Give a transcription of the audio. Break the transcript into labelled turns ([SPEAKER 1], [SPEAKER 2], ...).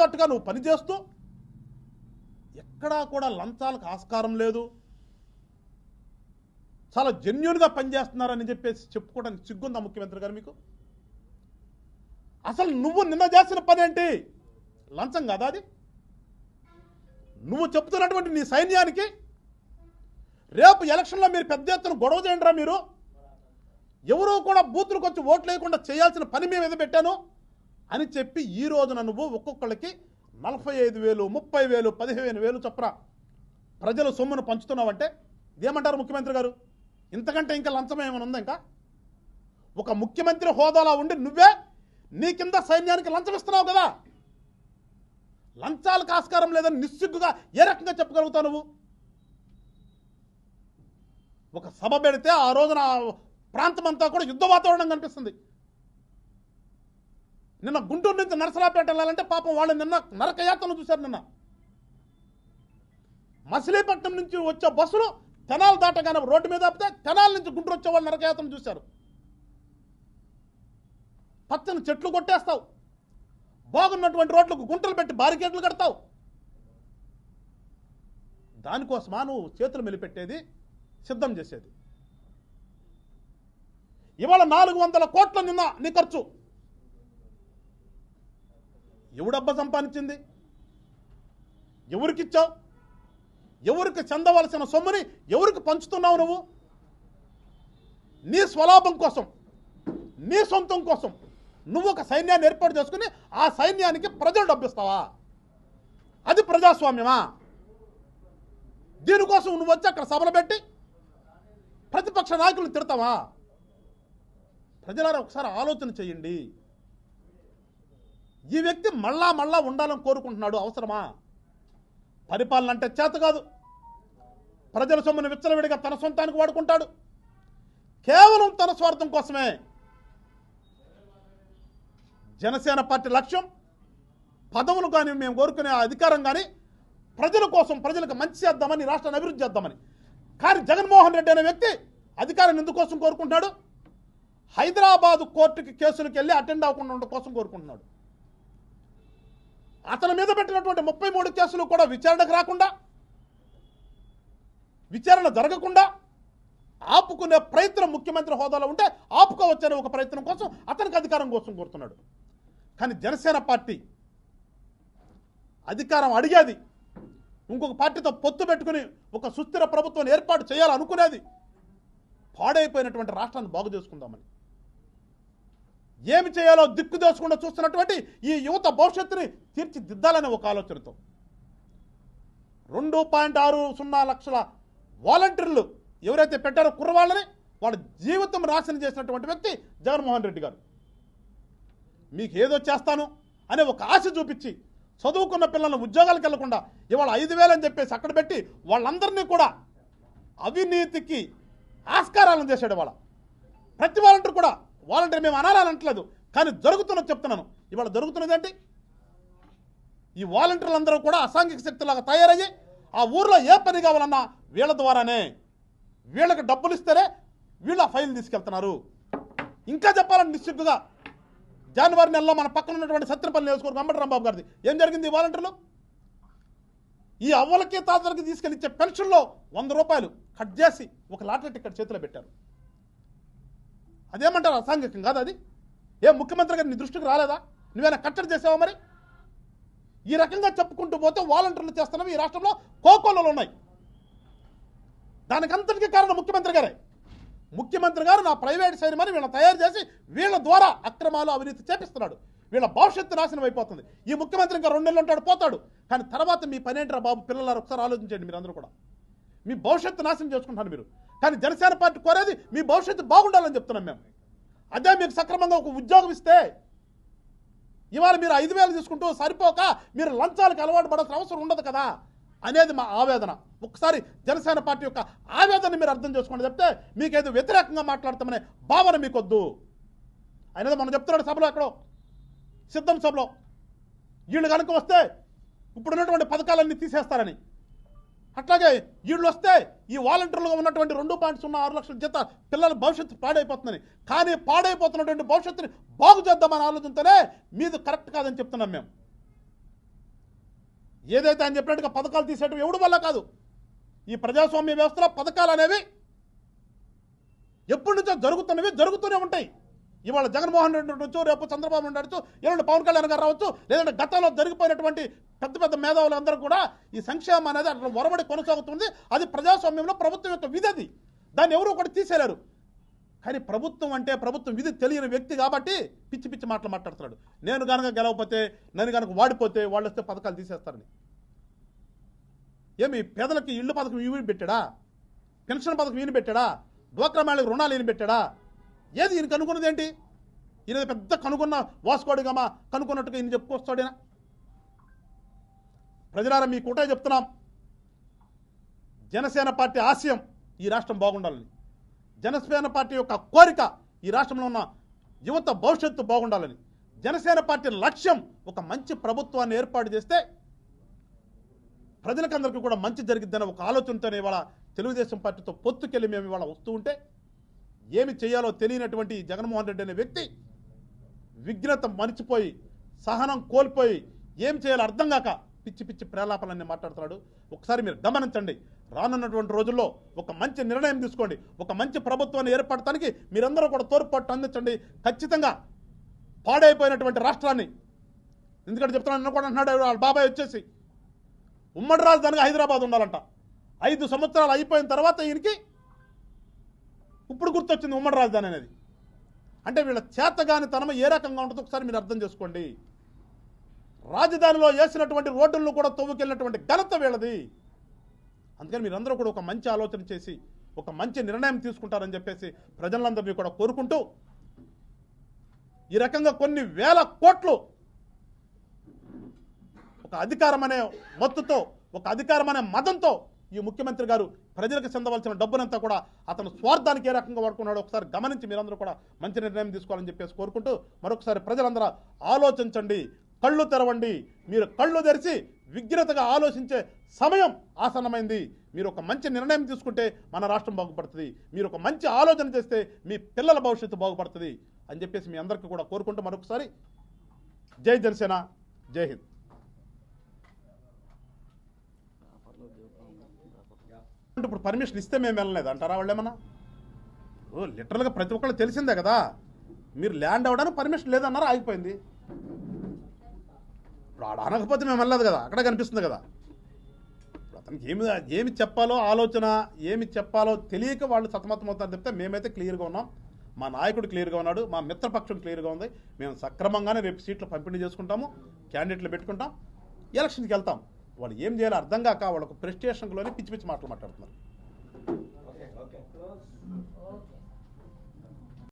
[SPEAKER 1] తగ్గట్టుగా నువ్వు పనిచేస్తూ ఎక్కడా కూడా లంచాలకు ఆస్కారం లేదు. చాలా జెన్యున్గా పనిచేస్తున్నారని చెప్పేసి చెప్పుకోవడానికి సిగ్గుందా ముఖ్యమంత్రి గారు మీకు? అసలు నువ్వు నిన్న చేసిన పని ఏంటి? లంచం కదా అది? నువ్వు చెప్తున్నటువంటి నీ సైన్యానికి రేపు ఎలక్షన్లో మీరు పెద్ద ఎత్తున గొడవ చేయండిరా మీరు. ఎవరూ కూడా బూతులకు వచ్చి ఓట్లు వేయకుండా చేయాల్సిన పని మేము ఏదో పెట్టాను? అని చెప్పి ఈ రోజున నువ్వు ఒక్కొక్కళ్ళకి నలభై ఐదు వేలు ముప్పై వేలు పదిహేను వేలు చొప్పున ప్రజల సొమ్మును పంచుతున్నావంటే ఇదేమంటారు ముఖ్యమంత్రి గారు? ఇంతకంటే ఇంకా లంచం ఏమైనా ఉందా ఇంకా? ఒక ముఖ్యమంత్రి హోదాలో ఉండి నువ్వే నీ కింద సైన్యానికి లంచం ఇస్తున్నావు కదా? లంచాలకు ఆస్కారం లేదని నిస్సిగ్గుగా ఏ రకంగా చెప్పగలుగుతావు నువ్వు? ఒక సభ పెడితే ఆ రోజున ప్రాంతమంతా ప్రాంతం అంతా కూడా యుద్ధ వాతావరణం కనిపిస్తుంది. నిన్న గుంటూరు నుంచి నరసరాపేట వెళ్ళాలంటే పాపం వాళ్ళు నిన్న నరకయాత్రను చూశారు నిన్న. మసిలీపట్నం నుంచి వచ్చే బస్సులు తెనాలు దాటగానే రోడ్డు మీద ఆపితే తెనాల నుంచి గుంటూరు వచ్చే వాళ్ళు నరకయాత్రను చూశారు. పచ్చని చెట్లు కొట్టేస్తావు. బాగున్నటువంటి రోడ్లకు గుంటలు పెట్టి బారికేట్లు కడతావు. దానికోసమా నువ్వు చేతులు మెలిపెట్టేది సిద్ధం చేసేది. ఇవాళ నాలుగు వందల కోట్ల నిన్న నీ ఖర్చు. ఎవడబ్బా సంపాదించింది? ఎవరికిచ్చావు? ఎవరికి చెందవలసిన సొమ్ముని ఎవరికి పంచుతున్నావు నువ్వు? నీ స్వలాభం కోసం నీ సొంతం కోసం నువ్వు ఒక సైన్యాన్ని ఏర్పాటు చేసుకుని ఆ సైన్యానికి ప్రజలు డబ్బిస్తావా? అది ప్రజాస్వామ్యమా? దీనికోసం నువ్వు వచ్చి అక్కడ సభలు పెట్టి ప్రతిపక్ష నాయకులను తిడతావా? ప్రజలారా ఒకసారి ఆలోచన చేయండి. ఈ వ్యక్తి మళ్ళా మళ్ళా ఉండాలని కోరుకుంటున్నాడు అవసరమా? పరిపాలన అంటే చేత కాదు. ప్రజల సొమ్మును విచ్చలవిడిగా తన సొంతానికి వాడుకుంటాడు. కేవలం తన స్వార్థం కోసమే. జనసేన పార్టీ లక్ష్యం పదవులు కానీ మేము కోరుకునే ఆ అధికారం కానీ ప్రజల కోసం ప్రజలకు మంచి చేద్దామని రాష్ట్రాన్ని అభివృద్ధి చేద్దామని. కానీ జగన్మోహన్ రెడ్డి అనే వ్యక్తి అధికారం ఎందుకోసం కోరుకుంటున్నాడు? హైదరాబాదు కోర్టుకి కేసులకు వెళ్ళి అటెండ్ అవ్వకుండా ఉండడం కోసం కోరుకుంటున్నాడు. అతని మీద పెట్టినటువంటి ముప్పై మూడు కేసులు కూడా విచారణకు రాకుండా విచారణ జరగకుండా ఆపుకునే ప్రయత్నం ముఖ్యమంత్రి హోదాలో ఉంటే ఆపుకోవచ్చనే ఒక ప్రయత్నం కోసం అతనికి అధికారం కోసం కోరుతున్నాడు. కానీ జనసేన పార్టీ అధికారం అడిగేది ఇంకొక పార్టీతో పొత్తు పెట్టుకుని ఒక సుస్థిర ప్రభుత్వం ఏర్పాటు చేయాలనుకునేది పాడైపోయినటువంటి రాష్ట్రాన్ని బాగు చేసుకుందామని. ఏమి చేయాలో దిక్కు దోచకుండా చూస్తున్నటువంటి ఈ యువత భవిష్యత్తుని తీర్చిదిద్దాలనే ఒక ఆలోచనతో. రెండు పాయింట్ ఆరు సున్నా లక్షల వాలంటీర్లు ఎవరైతే పెట్టారో కుర్రవాళ్ళని వాళ్ళ జీవితం నాశనం చేసినటువంటి వ్యక్తి జగన్మోహన్ రెడ్డి గారు. మీకు ఏదో చేస్తాను అనే ఒక ఆశ చూపించి చదువుకున్న పిల్లలను ఉద్యోగాలకు వెళ్ళకుండా ఇవాళ ఐదు వేలు అని చెప్పేసి అక్కడ పెట్టి వాళ్ళందరినీ కూడా అవినీతికి ఆస్కారాలను చేశాడు వాళ్ళ ప్రతి వాలంటీర్ కూడా వాలంటీర్ మేము అనాలంటలేదు కానీ జరుగుతున్నది చెప్తున్నాను. ఇవాళ జరుగుతున్నది ఏంటి? ఈ వాలంటీర్లందరూ కూడా అసాంఘిక శక్తులాగా తయారయ్యి ఆ ఊర్లో ఏ పని కావాలన్నా వీళ్ళ ద్వారానే వీళ్ళకి డబ్బులు ఇస్తేనే వీళ్ళు ఆ ఫైల్ తీసుకెళ్తున్నారు. ఇంకా చెప్పాలని నిశ్చిగ్గుగా జనవరి నెలలో మన పక్కన ఉన్నటువంటి సత్రపల్లి నియోజకవర్గం అంబటి రాంబాబు గారిది. ఏం జరిగింది ఈ వాలంటీర్లు? ఈ అవ్వలకి తాతలకి తీసుకెళ్ళి ఇచ్చే పెన్షన్లో వంద రూపాయలు కట్ చేసి ఒక లాటరీ టికెట్ చేతిలో పెట్టారు. అదేమంటారు? అసాంఘికం కాదు అది? ఏ ముఖ్యమంత్రి గారు నీ దృష్టికి రాలేదా? నువ్వేనా కట్టడి చేసావా మరి? ఈ రకంగా చెప్పుకుంటూ పోతే వాలంటీర్లు చేస్తున్నవి ఈ రాష్ట్రంలో కోకోలలో ఉన్నాయి. దానికంతటికీ కారణం ముఖ్యమంత్రి గారే. ముఖ్యమంత్రి గారు నా ప్రైవేట్ సైన్యమని వీళ్ళని తయారు చేసి వీళ్ళ ద్వారా అక్రమాలు అవినీతి చేపిస్తున్నాడు. వీళ్ళ భవిష్యత్తు నాశనం అయిపోతుంది. ఈ ముఖ్యమంత్రి ఇంకా రెండు నెలలు ఉంటాడు పోతాడు. కానీ తర్వాత మీ పనేంటరా బాబు పిల్లలారు ఒకసారి ఆలోచించండి మీరు అందరూ కూడా. మీ భవిష్యత్తు నాశనం చేసుకుంటాను మీరు. కానీ జనసేన పార్టీ కోరేది మీ భవిష్యత్తు బాగుండాలని చెప్తున్నాం మేము. అదే మీకు సక్రమంగా ఒక ఉద్యోగం ఇస్తే ఇవాళ మీరు ఐదు వేలు తీసుకుంటూ సరిపోక మీరు లంచాలకు అలవాటు పడాల్సిన అవసరం ఉండదు కదా అనేది మా ఆవేదన. ఒకసారి జనసేన పార్టీ యొక్క ఆవేదన మీరు అర్థం చేసుకోండి. చెప్తే మీకేదో వ్యతిరేకంగా మాట్లాడతామనే భావన మీకొద్దు. అనేది మనం చెప్తున్నాడు సభలో ఎక్కడో సిద్ధం సభలో. వీళ్ళు కనుక వస్తే ఇప్పుడున్నటువంటి పథకాలన్నీ తీసేస్తారని. అట్లాగే వీళ్ళు వస్తే ఈ వాలంటీర్లుగా ఉన్నటువంటి రెండు పాయింట్ సున్నా ఆరు లక్షల జీత పిల్లల భవిష్యత్తు పాడైపోతుందని. కానీ పాడైపోతున్నటువంటి భవిష్యత్తుని బాగు చేద్దామని ఆలోచనతోనే మీది కరెక్ట్ కాదని చెప్తున్నాం మేము. ఏదైతే ఆయన చెప్పినట్టుగా పథకాలు తీసేయటం ఎవడు వల్ల కాదు? ఈ ప్రజాస్వామ్య వ్యవస్థలో పథకాలు అనేవి ఎప్పటి నుంచో జరుగుతున్నవి జరుగుతూనే ఉంటాయి. ఇవాళ జగన్మోహన్ రెడ్డి ఉండొచ్చు రేపు చంద్రబాబు ఉండొచ్చు ఎల్లుండి పవన్ కళ్యాణ్ గారు రావచ్చు లేదంటే గతంలో జరిగిపోయినటువంటి పెద్ద పెద్ద మేధావులందరూ కూడా ఈ సంక్షేమం అనేది అట్లా ఒరబడి కొనసాగుతుంది. అది ప్రజాస్వామ్యంలో ప్రభుత్వం యొక్క విధి అది. దాన్ని ఎవరు కూడా తీసేలేరు కానీ ప్రభుత్వం అంటే ప్రభుత్వం విధి తెలియని వ్యక్తి కాబట్టి పిచ్చి పిచ్చి మాటలు మాట్లాడుతున్నాడు. నేను కనుక గెలవకపోతే నేను కనుక వాడిపోతే వాళ్ళు వస్తే పథకాలు తీసేస్తారని. ఏమి పేదలకి ఇళ్ళు పథకం ఈయన పెట్టాడా? పెన్షన్ పథకం ఈయన పెట్టాడా? డ్వాక్రా మేళకు రుణాలు ఈయన పెట్టాడా? ఏది ఈయన కనుక్కున్నది ఏంటి? ఈయన పెద్ద కనుక్కున్న వాసుకోడిగమా? కనుక్కున్నట్టుగా ఈయన చెప్పుకొస్తాడేనా? ప్రజలారా మీ కూడా చెప్తున్నాం. జనసేన పార్టీ ఆశయం ఈ రాష్ట్రం బాగుండాలని. జనసేన పార్టీ యొక్క కోరిక ఈ రాష్ట్రంలో ఉన్న యువత భవిష్యత్తు బాగుండాలని. జనసేన పార్టీ లక్ష్యం ఒక మంచి ప్రభుత్వాన్ని ఏర్పాటు చేస్తే ప్రజలకందరికీ కూడా మంచి జరిగిద్దని ఒక ఆలోచనతోనే ఇవాళ తెలుగుదేశం పార్టీతో పొత్తుకెళ్ళి మేము ఇవాళ వస్తూ ఉంటే ఏమి చేయాలో తెలియనటువంటి జగన్మోహన్ రెడ్డి అనే వ్యక్తి విఘ్నత మరిచిపోయి సహనం కోల్పోయి ఏం చేయాలో అర్థం కాక పిచ్చి పిచ్చి ప్రేలాపలన్నీ మాట్లాడుతున్నాడు. ఒకసారి మీరు గమనించండి. రానున్నటువంటి రోజుల్లో ఒక మంచి నిర్ణయం తీసుకోండి. ఒక మంచి ప్రభుత్వాన్ని ఏర్పడటానికి మీరందరూ కూడా తోడ్పాటు అందించండి. ఖచ్చితంగా పాడైపోయినటువంటి రాష్ట్రాన్ని. ఎందుకంటే చెప్తున్నాను కూడా అంటున్నాడు వాళ్ళ బాబాయ్ వచ్చేసి. ఉమ్మడి రాజధానిగా హైదరాబాద్ ఉండాలంట. ఐదు సంవత్సరాలు అయిపోయిన తర్వాత ఈయనకి ఇప్పుడు గుర్తొచ్చింది ఉమ్మడి రాజధాని అనేది. అంటే వీళ్ళ చేతగాని తనమ ఏ రకంగా ఉంటుందో ఒకసారి మీరు అర్థం చేసుకోండి. రాజధానిలో వేసినటువంటి రోడ్డులను కూడా తవ్వుకెళ్ళినటువంటి ఘనత వీళ్ళది. అందుకని మీరందరూ కూడా ఒక మంచి ఆలోచన చేసి ఒక మంచి నిర్ణయం తీసుకుంటారని చెప్పేసి ప్రజలందరినీ కూడా కోరుకుంటూ ఈ రకంగా కొన్ని వేల కోట్లు ఒక అధికారం అనే మత్తుతో ఒక అధికారం అనే ఈ ముఖ్యమంత్రి గారు ప్రజలకు చెందవలసిన డబ్బునంతా కూడా అతను స్వార్థానికి ఏ రకంగా వాడుకున్నాడో ఒకసారి గమనించి మీరందరూ కూడా మంచి నిర్ణయం తీసుకోవాలని చెప్పేసి కోరుకుంటూ మరొకసారి ప్రజలందరూ ఆలోచించండి. కళ్ళు తెరవండి. మీరు కళ్ళు తెరిచి విగ్రతగా ఆలోచించే సమయం ఆసన్నమైంది. మీరు ఒక మంచి నిర్ణయం తీసుకుంటే మన రాష్ట్రం బాగుపడుతుంది. మీరు ఒక మంచి ఆలోచన చేస్తే మీ పిల్లల భవిష్యత్తు బాగుపడుతుంది అని చెప్పేసి మీ అందరికీ కూడా కోరుకుంటూ మరొకసారి జై జనసేన జై హింద్. అంటే ఇప్పుడు పర్మిషన్ ఇస్తే మేము వెళ్ళలేదు. అంటారా వాళ్ళు ఏమన్నా? లిటరల్గా ప్రతి ఒక్కళ్ళు తెలిసిందే కదా. మీరు ల్యాండ్ అవ్వడానికి పర్మిషన్ లేదన్నారా? ఆగిపోయింది. ఇప్పుడు ఆడ అనకపోతే మేము వెళ్ళదు కదా అక్కడ కనిపిస్తుంది కదా. ఇప్పుడు అతనికి ఏమి ఏమి చెప్పాలో ఆలోచన ఏమి చెప్పాలో తెలియక వాళ్ళు సతమతమవుతారు చెప్తే మేమైతే క్లియర్గా ఉన్నాం. మా నాయకుడు క్లియర్గా ఉన్నాడు మా మిత్రపక్షం క్లియర్గా ఉంది. మేము సక్రమంగానే రేపు సీట్లు పంపిణీ చేసుకుంటాము క్యాండిడేట్లు పెట్టుకుంటాం ఎలక్షన్కి వెళ్తాం. వాళ్ళు ఏం చేయాలో అర్థం కాక వాళ్ళకు ప్రెస్టేషన్లోనే పిచ్చి పిచ్చి మాటలు మాట్లాడుతున్నారు.